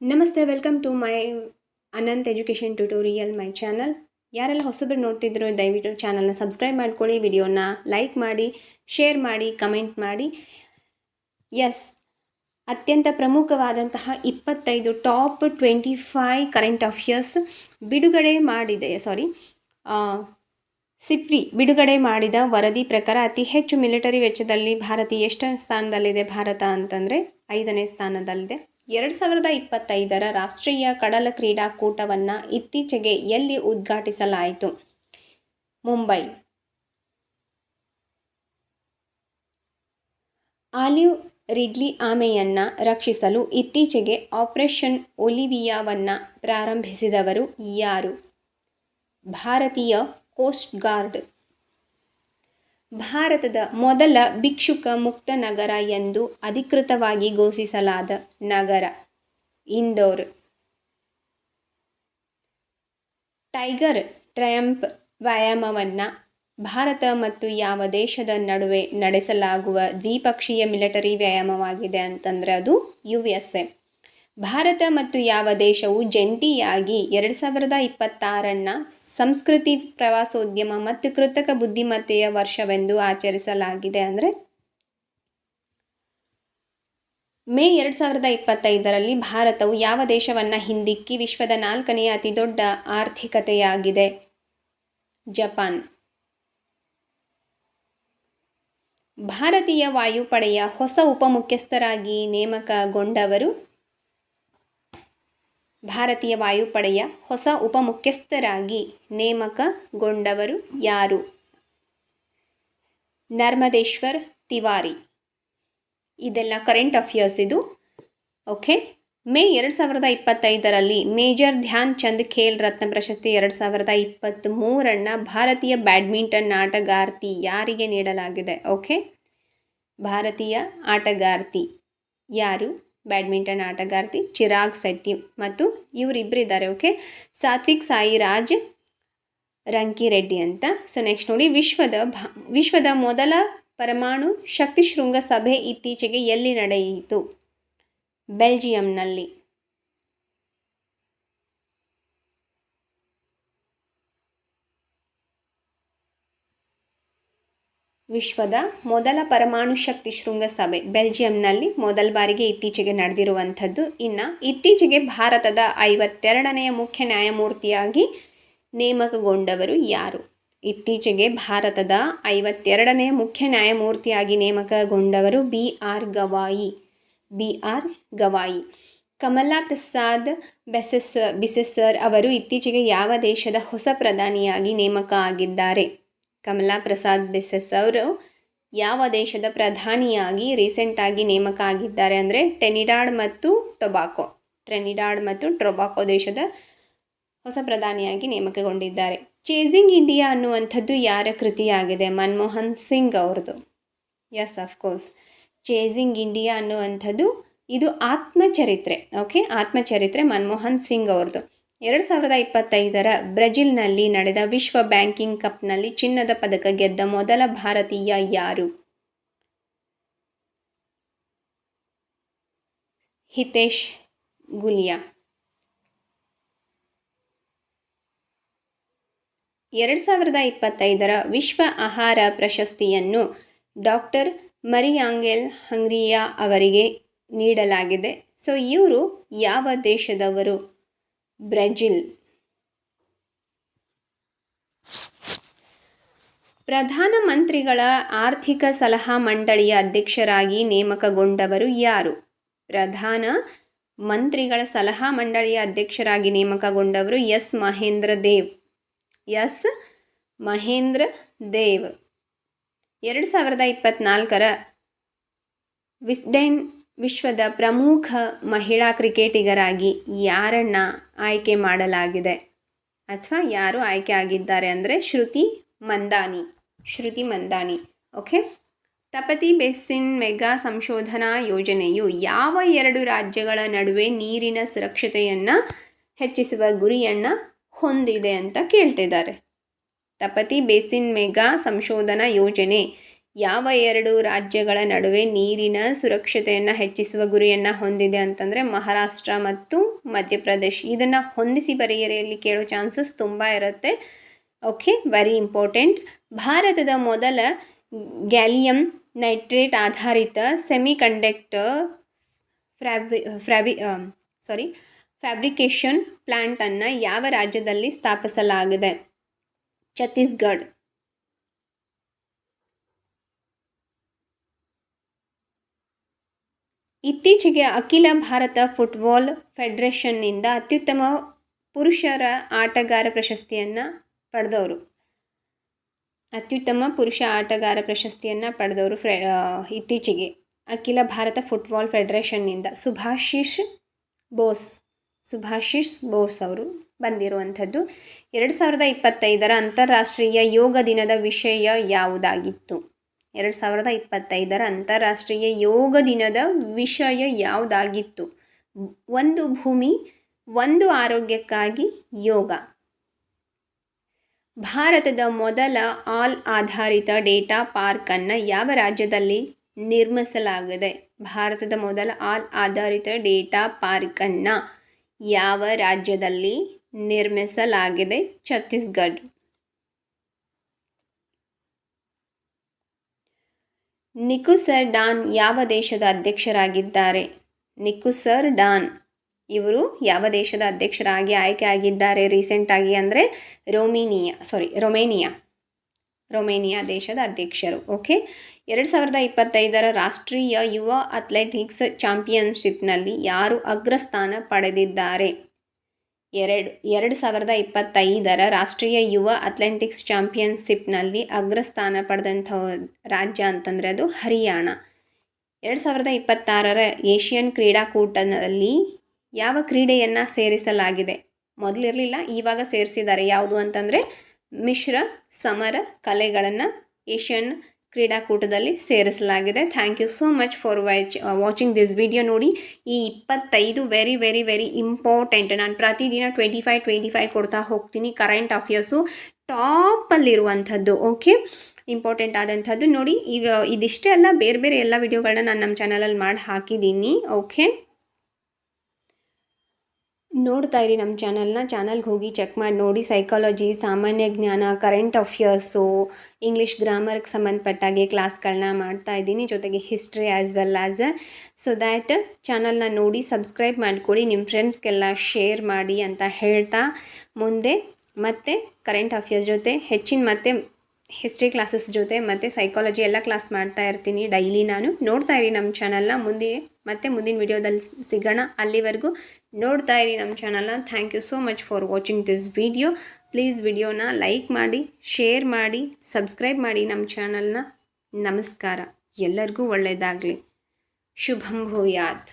ನಮಸ್ತೆ, welcome to my Anant education tutorial, my channel. ಯಾರೆಲ್ಲ ಹೊಸಬ್ರು ನೋಡ್ತಿದ್ರು, ದಯವಿಟ್ಟು ಚಾನಲ್ನ ಸಬ್ಸ್ಕ್ರೈಬ್ ಮಾಡ್ಕೊಳ್ಳಿ, ವಿಡಿಯೋನ ಲೈಕ್ ಮಾಡಿ, ಶೇರ್ ಮಾಡಿ, ಕಮೆಂಟ್ ಮಾಡಿ. ಎಸ್, ಅತ್ಯಂತ ಪ್ರಮುಖವಾದಂತಹ ಇಪ್ಪತ್ತೈದು top twenty five current affairs ಬಿಡುಗಡೆ ಮಾಡಿದೆ, ಸಾರಿ ಸಿಪ್ರಿ ಬಿಡುಗಡೆ ಮಾಡಿದ ವರದಿ ಪ್ರಕಾರ ಅತಿ ಹೆಚ್ಚು ಮಿಲಿಟರಿ ವೆಚ್ಚದಲ್ಲಿ ಭಾರತ ಎಷ್ಟು ಸ್ಥಾನದಲ್ಲಿದೆ, ಭಾರತ ಅಂತಂದರೆ ಐದನೇ ಸ್ಥಾನದಲ್ಲಿದೆ. ಎರಡು ಸಾವಿರದ ಇಪ್ಪತ್ತೈದರ ರಾಷ್ಟ್ರೀಯ ಕಡಲ ಕ್ರೀಡಾಕೂಟವನ್ನು ಇತ್ತೀಚೆಗೆ ಎಲ್ಲಿ ಉದ್ಘಾಟಿಸಲಾಯಿತು? ಮುಂಬೈ. ಆಲಿವ್ ರಿಡ್ಲಿ ಆಮೆಯನ್ನು ರಕ್ಷಿಸಲು ಇತ್ತೀಚೆಗೆ ಆಪರೇಷನ್ ಒಲಿವಿಯಾವನ್ನು ಪ್ರಾರಂಭಿಸಿದವರು ಯಾರು? ಭಾರತೀಯ ಕೋಸ್ಟ್ ಗಾರ್ಡ್ ಭಾರತದ ಮೊದಲ ಭಿಕ್ಷುಕ ಮುಕ್ತ ನಗರ ಎಂದು ಅಧಿಕೃತವಾಗಿ ಘೋಷಿಸಲಾದ ನಗರ ಇಂದೋರ್. ಟೈಗರ್ ಟ್ರಯಂಪ್ ವ್ಯಾಯಾಮವನ್ನು ಭಾರತ ಮತ್ತು ಯಾವ ದೇಶದ ನಡುವೆ ನಡೆಸಲಾಗುವ ದ್ವಿಪಕ್ಷೀಯ ಮಿಲಿಟರಿ ವ್ಯಾಯಾಮವಾಗಿದೆ ಅಂತಂದರೆ ಅದು ಯು ಎಸ್ ಎ. ಭಾರತ ಮತ್ತು ಯಾವ ದೇಶವು ಜಂಟಿಯಾಗಿ ಎರಡು ಸಾವಿರದ ಇಪ್ಪತ್ತಾರನ್ನು ಸಂಸ್ಕೃತಿ ಪ್ರವಾಸೋದ್ಯಮ ಮತ್ತು ಕೃತಕ ಬುದ್ಧಿಮತ್ತೆಯ ವರ್ಷವೆಂದು ಆಚರಿಸಲಾಗಿದೆ ಅಂದರೆ ಮೇ ಎರಡು ಸಾವಿರದ ಇಪ್ಪತ್ತೈದರಲ್ಲಿ ಭಾರತವು ಯಾವ ದೇಶವನ್ನು ಹಿಂದಿಕ್ಕಿ ವಿಶ್ವದ ನಾಲ್ಕನೆಯ ಅತಿದೊಡ್ಡ ಆರ್ಥಿಕತೆಯಾಗಿದೆ? ಜಪಾನ್. ಭಾರತೀಯ ವಾಯುಪಡೆಯ ಹೊಸ ಉಪಮುಖ್ಯಸ್ಥರಾಗಿ ನೇಮಕಗೊಂಡವರು ಭಾರತೀಯ ವಾಯುಪಡೆಯ ಹೊಸ ಉಪಮುಖ್ಯಸ್ಥರಾಗಿ ನೇಮಕಗೊಂಡವರು ಯಾರು? ನರ್ಮದೇಶ್ವರ್ ತಿವಾರಿ. ಇದೆಲ್ಲ ಕರೆಂಟ್ ಅಫೇರ್ಸ್ ಇದು. ಓಕೆ ಮೇ ಎರಡು ಸಾವಿರದ ಇಪ್ಪತ್ತೈದರಲ್ಲಿ ಮೇಜರ್ ಧ್ಯಾನ್ ಚಂದ್ ಖೇಲ್ ರತ್ನ ಪ್ರಶಸ್ತಿ ಎರಡು ಸಾವಿರದ ಇಪ್ಪತ್ತ್ಮೂರನ್ನು ಭಾರತೀಯ ಬ್ಯಾಡ್ಮಿಂಟನ್ ಆಟಗಾರ್ತಿ ಯಾರಿಗೆ ನೀಡಲಾಗಿದೆ? ಓಕೆ ಭಾರತೀಯ ಆಟಗಾರ್ತಿ ಯಾರು? ಬ್ಯಾಡ್ಮಿಂಟನ್ ಆಟಗಾರ್ತಿ ಚಿರಾಗ್ ಶೆಟ್ಟಿ ಮತ್ತು ಇವರಿಬ್ಬರಿದ್ದಾರೆ, ಓಕೆ? ಸಾತ್ವಿಕ್ ಸಾಯಿರಾಜ್ ರಂಕಿರೆಡ್ಡಿ ಅಂತ. ಸೊ ನೆಕ್ಸ್ಟ್ ನೋಡಿ, ವಿಶ್ವದ ಭಾ, ವಿಶ್ವದ ಮೊದಲ ಪರಮಾಣು ಶಕ್ತಿ ಶೃಂಗ ಸಭೆ ಇತ್ತೀಚೆಗೆ ಎಲ್ಲಿ ನಡೆಯಿತು? ಬೆಲ್ಜಿಯಂನಲ್ಲಿ. ವಿಶ್ವದ ಮೊದಲ ಪರಮಾಣು ಶಕ್ತಿ ಶೃಂಗಸಭೆ ಬೆಲ್ಜಿಯಂನಲ್ಲಿ ಮೊದಲ ಬಾರಿಗೆ ಇತ್ತೀಚೆಗೆ ನಡೆದಿರುವಂಥದ್ದು. ಇನ್ನು ಇತ್ತೀಚೆಗೆ ಭಾರತದ ಐವತ್ತೆರಡನೆಯ ಮುಖ್ಯ ನ್ಯಾಯಮೂರ್ತಿಯಾಗಿ ನೇಮಕಗೊಂಡವರು ಯಾರು? ಇತ್ತೀಚೆಗೆ ಭಾರತದ ಐವತ್ತೆರಡನೆಯ ಮುಖ್ಯ ನ್ಯಾಯಮೂರ್ತಿಯಾಗಿ ನೇಮಕಗೊಂಡವರು B R Gavai. B R Gavai. Kamla Persad ಬೆಸೆಸ್ Bissessar ಅವರು ಇತ್ತೀಚೆಗೆ ಯಾವ ದೇಶದ ಹೊಸ ಪ್ರಧಾನಿಯಾಗಿ ನೇಮಕ ಆಗಿದ್ದಾರೆ? ಕಮಲಾ ಪ್ರಸಾದ್ ಬಿಸೆಸ್ ಅವರು ಯಾವ ದೇಶದ ಪ್ರಧಾನಿಯಾಗಿ ರೀಸೆಂಟಾಗಿ ನೇಮಕ ಆಗಿದ್ದಾರೆ ಅಂದರೆ ಟೆನಿಡಾಡ್ ಮತ್ತು ಟೊಬಾಕೊ, ಟ್ರೆನಿಡಾಡ್ ಮತ್ತು ಟೊಬಾಕೊ ದೇಶದ ಹೊಸ ಪ್ರಧಾನಿಯಾಗಿ ನೇಮಕಗೊಂಡಿದ್ದಾರೆ. ಚೇಸಿಂಗ್ ಇಂಡಿಯಾ ಅನ್ನುವಂಥದ್ದು ಯಾರ ಕೃತಿಯಾಗಿದೆ? ಮನಮೋಹನ್ ಸಿಂಗ್ ಅವ್ರದ್ದು. ಎಸ್ ಅಫ್ಕೋರ್ಸ್ ಚೇಸಿಂಗ್ ಇಂಡಿಯಾ ಅನ್ನುವಂಥದ್ದು ಇದು ಆತ್ಮಚರಿತ್ರೆ ಓಕೆ ಆತ್ಮಚರಿತ್ರೆ ಮನಮೋಹನ್ ಸಿಂಗ್ ಅವ್ರದ್ದು. ಎರಡು ಸಾವಿರದ ಇಪ್ಪತ್ತೈದರ ಬ್ರೆಜಿಲ್ನಲ್ಲಿ ನಡೆದ ವಿಶ್ವ ಬ್ಯಾಂಕಿಂಗ್ ಕಪ್ನಲ್ಲಿ ಚಿನ್ನದ ಪದಕ ಗೆದ್ದ ಮೊದಲ ಭಾರತೀಯ ಯಾರು? ಹಿತೇಶ್ ಗುಲಿಯಾ. ಎರಡು ಸಾವಿರದ ಇಪ್ಪತ್ತೈದರ ವಿಶ್ವ ಆಹಾರ ಪ್ರಶಸ್ತಿಯನ್ನು ಡಾಕ್ಟರ್ ಮರಿಯಾಂಗೆಲ್ ಹಂಗ್ರಿಯಾ ಅವರಿಗೆ ನೀಡಲಾಗಿದೆ. ಸೊ, ಇವರು ಯಾವ ದೇಶದವರು? ಬ್ರೆಜಿಲ್. ಪ್ರಧಾನಮಂತ್ರಿಗಳ ಆರ್ಥಿಕ ಸಲಹಾ ಮಂಡಳಿಯ ಅಧ್ಯಕ್ಷರಾಗಿ ನೇಮಕಗೊಂಡವರು ಯಾರು? ಪ್ರಧಾನ ಮಂತ್ರಿಗಳ ಸಲಹಾ ಮಂಡಳಿಯ ಅಧ್ಯಕ್ಷರಾಗಿ ನೇಮಕಗೊಂಡವರು ಎಸ್. ಮಹೇಂದ್ರ ದೇವ್. ಎಸ್. ಮಹೇಂದ್ರ ದೇವ್. ಎರಡು ಸಾವಿರದ ಇಪ್ಪತ್ನಾಲ್ಕರ ವಿಸ್ಡೆನ್ ವಿಶ್ವದ ಪ್ರಮುಖ ಮಹಿಳಾ ಕ್ರಿಕೆಟಿಗರಾಗಿ ಯಾರನ್ನು ಆಯ್ಕೆ ಮಾಡಲಾಗಿದೆ? ಅಥವಾ ಯಾರು ಆಯ್ಕೆ ಆಗಿದ್ದಾರೆ ಅಂದರೆ ಶ್ರುತಿ ಮಂದಾನಿ. ಶ್ರುತಿ ಮಂದಾನಿ ಓಕೆ ತಪತಿ ಬೆಸ್ಸಿನ್ ಮೆಗಾ ಸಂಶೋಧನಾ ಯೋಜನೆಯು ಯಾವ ಎರಡು ರಾಜ್ಯಗಳ ನಡುವೆ ನೀರಿನ ಸುರಕ್ಷತೆಯನ್ನು ಹೆಚ್ಚಿಸುವ ಗುರಿಯನ್ನು ಹೊಂದಿದೆ ಅಂತ ಕೇಳ್ತಿದ್ದಾರೆ. ತಪತಿ ಬೇಸಿನ್ ಮೆಗಾ ಸಂಶೋಧನಾ ಯೋಜನೆ ಯಾವ ಎರಡು ರಾಜ್ಯಗಳ ನಡುವೆ ನೀರಿನ ಸುರಕ್ಷತೆಯನ್ನು ಹೆಚ್ಚಿಸುವ ಗುರಿಯನ್ನು ಹೊಂದಿದೆ ಅಂತಂದರೆ ಮಹಾರಾಷ್ಟ್ರ ಮತ್ತು ಮಧ್ಯಪ್ರದೇಶ್. ಇದನ್ನು ಹೊಂದಿಸಿ ಬರೆಯರೆಯಲ್ಲಿ ಕೇಳೋ ಚಾನ್ಸಸ್ ತುಂಬ ಇರುತ್ತೆ. ಓಕೆ ವೆರಿ ಇಂಪಾರ್ಟೆಂಟ್ ಭಾರತದ ಮೊದಲ ಗ್ಯಾಲಿಯಂ ನೈಟ್ರೇಟ್ ಆಧಾರಿತ ಸೆಮಿಕಂಡಕ್ಟರ್ ಕಂಡಕ್ಟರ್ ಫ್ರಾಬಿ ಫ್ರಾಬಿ ಸಾರಿ ಫ್ಯಾಬ್ರಿಕೇಷನ್ ಪ್ಲ್ಯಾಂಟನ್ನು ಯಾವ ರಾಜ್ಯದಲ್ಲಿ ಸ್ಥಾಪಿಸಲಾಗಿದೆ? ಛತ್ತೀಸ್ಗಢ. ಇತ್ತೀಚೆಗೆ ಅಖಿಲ ಭಾರತ ಫುಟ್ಬಾಲ್ ಫೆಡರೇಷನ್ನಿಂದ ಅತ್ಯುತ್ತಮ ಪುರುಷರ ಆಟಗಾರ ಪ್ರಶಸ್ತಿಯನ್ನು ಪಡೆದವರು. ಅತ್ಯುತ್ತಮ ಪುರುಷ ಆಟಗಾರ ಪ್ರಶಸ್ತಿಯನ್ನು ಪಡೆದವರು ಫ್ರೆ ಇತ್ತೀಚೆಗೆ ಅಖಿಲ ಭಾರತ ಫುಟ್ಬಾಲ್ ಫೆಡರೇಷನ್ನಿಂದ ಸುಭಾಷಿಷ್ ಬೋಸ್ ಸುಭಾಷಿಷ್ ಬೋಸ್ ಅವರು ಬಂದಿರುವಂಥದ್ದು. ಎರಡು ಸಾವಿರದ ಇಪ್ಪತ್ತೈದರ ಅಂತಾರಾಷ್ಟ್ರೀಯ ಯೋಗ ದಿನದ ವಿಷಯ ಯಾವುದಾಗಿತ್ತು? ಎರಡು ಸಾವಿರದ ಇಪ್ಪತ್ತೈದರ ಅಂತಾರಾಷ್ಟ್ರೀಯ ಯೋಗ ದಿನದ ವಿಷಯ ಯಾವುದಾಗಿತ್ತು? ಒಂದು ಭೂಮಿ, ಒಂದು ಆರೋಗ್ಯಕ್ಕಾಗಿ ಯೋಗ. ಭಾರತದ ಮೊದಲ ಆಲ್ ಆಧಾರಿತ ಡೇಟಾ ಪಾರ್ಕನ್ನು ಯಾವ ರಾಜ್ಯದಲ್ಲಿ ನಿರ್ಮಿಸಲಾಗಿದೆ? ಭಾರತದ ಮೊದಲ ಆಲ್ ಆಧಾರಿತ ಡೇಟಾ ಪಾರ್ಕನ್ನು ಯಾವ ರಾಜ್ಯದಲ್ಲಿ ನಿರ್ಮಿಸಲಾಗಿದೆ? ಛತ್ತೀಸ್ಗಢ. ನಿಕುಸರ್ ಡಾನ್ ಯಾವ ದೇಶದ ಅಧ್ಯಕ್ಷರಾಗಿದ್ದಾರೆ? Nicusor Dan. ಇವರು ಯಾವ ದೇಶದ ಅಧ್ಯಕ್ಷರಾಗಿ ಆಯ್ಕೆ ಆಗಿದ್ದಾರೆ ರೀಸೆಂಟಾಗಿ ಅಂದರೆ ರೋಮೇನಿಯಾ ಸಾರಿ ರೊಮೇನಿಯಾ. ರೊಮೇನಿಯಾ ದೇಶದ ಅಧ್ಯಕ್ಷರು, ಓಕೆ? ಎರಡು ಸಾವಿರದ ಇಪ್ಪತ್ತೈದರ ರಾಷ್ಟ್ರೀಯ ಯುವ ಅಥ್ಲೆಟಿಕ್ಸ್ ಚಾಂಪಿಯನ್ಶಿಪ್ನಲ್ಲಿ ಯಾರು ಅಗ್ರಸ್ಥಾನ ಪಡೆದಿದ್ದಾರೆ? ಎರಡು ಎರಡು ಸಾವಿರದ ಇಪ್ಪತ್ತೈದರ ರಾಷ್ಟ್ರೀಯ ಯುವ ಅಥ್ಲೆಂಟಿಕ್ಸ್ ಚಾಂಪಿಯನ್ಶಿಪ್ನಲ್ಲಿ ಅಗ್ರಸ್ಥಾನ ಪಡೆದಂಥ ರಾಜ್ಯ ಅಂತಂದರೆ ಅದು ಹರಿಯಾಣ. ಎರಡು ಸಾವಿರದ ಇಪ್ಪತ್ತಾರರ ಏಷ್ಯನ್ ಕ್ರೀಡಾಕೂಟದಲ್ಲಿ ಯಾವ ಕ್ರೀಡೆಯನ್ನು ಸೇರಿಸಲಾಗಿದೆ? ಮೊದಲಿರಲಿಲ್ಲ ಇವಾಗ ಸೇರಿಸಿದ್ದಾರೆ. ಯಾವುದು ಅಂತಂದರೆ ಮಿಶ್ರ, ಸಮರ ಕಲೆಗಳನ್ನು ಏಷ್ಯನ್ ಕ್ರೀಡಾಕೂಟದಲ್ಲಿ ಸೇರಿಸಲಾಗಿದೆ. Thank you so much for watch watching this video ನೋಡಿ, ಈ ಇಪ್ಪತ್ತೈದು ವೆರಿ ವೆರಿ ವೆರಿ ಇಂಪಾರ್ಟೆಂಟ್ ನಾನು ಪ್ರತಿದಿನ ಟ್ವೆಂಟಿ ಫೈವ್ ಟ್ವೆಂಟಿ ಫೈವ್ ಕೊಡ್ತಾ ಹೋಗ್ತೀನಿ ಕರೆಂಟ್ ಅಫೇರ್ಸು ಟಾಪಲ್ಲಿರುವಂಥದ್ದು ಓಕೆ ಇಂಪಾರ್ಟೆಂಟ್ ಆದಂಥದ್ದು. ನೋಡಿ ಇವ ಇದಿಷ್ಟೇ ಅಲ್ಲ ಬೇರೆ ಬೇರೆ ಎಲ್ಲ ವಿಡಿಯೋಗಳನ್ನ ನಾನು ನಮ್ಮ ಚಾನಲಲ್ಲಿ ಮಾಡಿ ಹಾಕಿದ್ದೀನಿ ಓಕೆ ನೋಡ್ತಾ ಇರಿ ನಮ್ಮ ಚಾನಲ್ನ. ಚಾನಲ್ಗೆ ಹೋಗಿ ಚೆಕ್ ಮಾಡಿ ನೋಡಿ. ಸೈಕಾಲಜಿ ಸಾಮಾನ್ಯ ಜ್ಞಾನ ಕರೆಂಟ್ ಅಫೇರ್ಸು ಇಂಗ್ಲೀಷ್ ಗ್ರಾಮರ್ಗೆ ಸಂಬಂಧಪಟ್ಟಾಗೆ ಕ್ಲಾಸ್ಗಳನ್ನ ಮಾಡ್ತಾ ಇದ್ದೀನಿ. ಜೊತೆಗೆ history as well as so that ಚಾನಲ್ನ ನೋಡಿ ಸಬ್ಸ್ಕ್ರೈಬ್ ಮಾಡಿಕೊಡಿ ನಿಮ್ಮ ಫ್ರೆಂಡ್ಸ್ಗೆಲ್ಲ ಶೇರ್ ಮಾಡಿ ಅಂತ ಹೇಳ್ತಾ ಮುಂದೆ. ಮತ್ತೆ ಕರೆಂಟ್ ಅಫೇರ್ಸ್ ಜೊತೆ ಹೆಚ್ಚಿನ ಮತ್ತೆ ಹಿಸ್ಟ್ರಿ ಕ್ಲಾಸಸ್ ಜೊತೆ ಮತ್ತು ಸೈಕಾಲಜಿ ಎಲ್ಲ ಕ್ಲಾಸ್ ಮಾಡ್ತಾ ಇರ್ತೀನಿ ಡೈಲಿ ನಾನು. ನೋಡ್ತಾ ಇರಿ ನಮ್ಮ ಚಾನಲ್ನ ಮುಂದೆ ಮತ್ತೆ ಮುಂದಿನ ವಿಡಿಯೋದಲ್ಲಿ ಸಿಗೋಣ. ಅಲ್ಲಿವರೆಗೂ ನೋಡ್ತಾ ಇರಿ ನಮ್ಮ ಚಾನಲ್ನ thank you so much for watching this video please ವಿಡಿಯೋನ ಲೈಕ್ ಮಾಡಿ ಶೇರ್ ಮಾಡಿ ಸಬ್ಸ್ಕ್ರೈಬ್ ಮಾಡಿ ನಮ್ಮ ಚಾನಲ್ನ ನಮಸ್ಕಾರ. ಎಲ್ಲರಿಗೂ ಒಳ್ಳೆಯದಾಗಲಿ ಶುಭಂ ಭೂಯಾತ್.